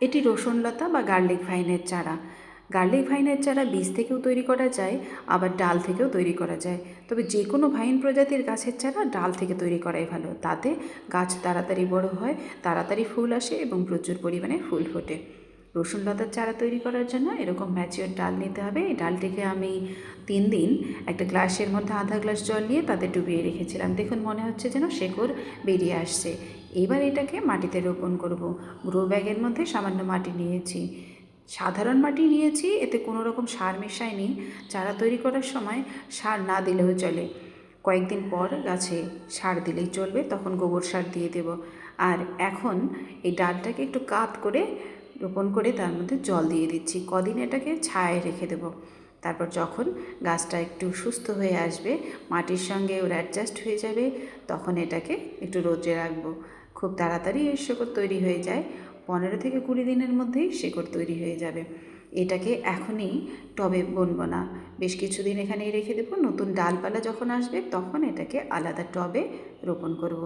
এটি রসুনলতা বা গার্লিক ভাইনের চারা। গার্লিক ভাইনের চারা বীজ থেকেও তৈরি করা যায়, আবার ডাল থেকেও তৈরি করা যায়। তবে যে কোনো ভাইন প্রজাতির গাছের চারা ডাল থেকে তৈরি করাই ভালো। তাতে গাছ তাড়াতাড়ি বড় হয়, তাড়াতাড়ি ফুল আসে এবং প্রচুর পরিমাণে ফুল ফোটে। রসুন লতার চারা তৈরি করার জন্য এরকম ম্যাচিওর ডাল নিতে হবে। এই ডালটিকে আমি তিন দিন একটা গ্লাসের মধ্যে আধা গ্লাস জল নিয়ে তাতে ডুবিয়ে রেখেছিলাম। দেখুন, মনে হচ্ছে যেন শেকড় বেরিয়ে আসছে। এবার এটাকে মাটিতে রোপণ করব। গ্রো ব্যাগের মধ্যে সামান্য মাটি নিয়েছি। সাধারণ মাটি নিয়েছি, এতে কোনো রকম সার মেশায়নি। চারা তৈরি করার সময় সার না দিলেও চলে। কয়েকদিন পর গাছে সার দিলেই চলবে, তখন গোবর সার দিয়ে দেব। আর এখন এই ডালটাকে একটু কাত করে রোপণ করে তার মধ্যে জল দিয়ে দিচ্ছি। কদিন এটাকে ছায়ায় রেখে দেবো। তারপর যখন গাছটা একটু সুস্থ হয়ে আসবে, মাটির সঙ্গে ওর অ্যাডজাস্ট হয়ে যাবে, তখন এটাকে একটু রোদে রাখব। খুব তাড়াতাড়ি এর শেকড় তৈরি হয়ে যায়। পনেরো থেকে কুড়ি দিনের মধ্যেই শেকড় তৈরি হয়ে যাবে। এটাকে এখনই টবে বুনবো না। বেশ কিছুদিন এখানেই রেখে দেবো। নতুন ডালপালা যখন আসবে, তখন এটাকে আলাদা টবে রোপণ করব।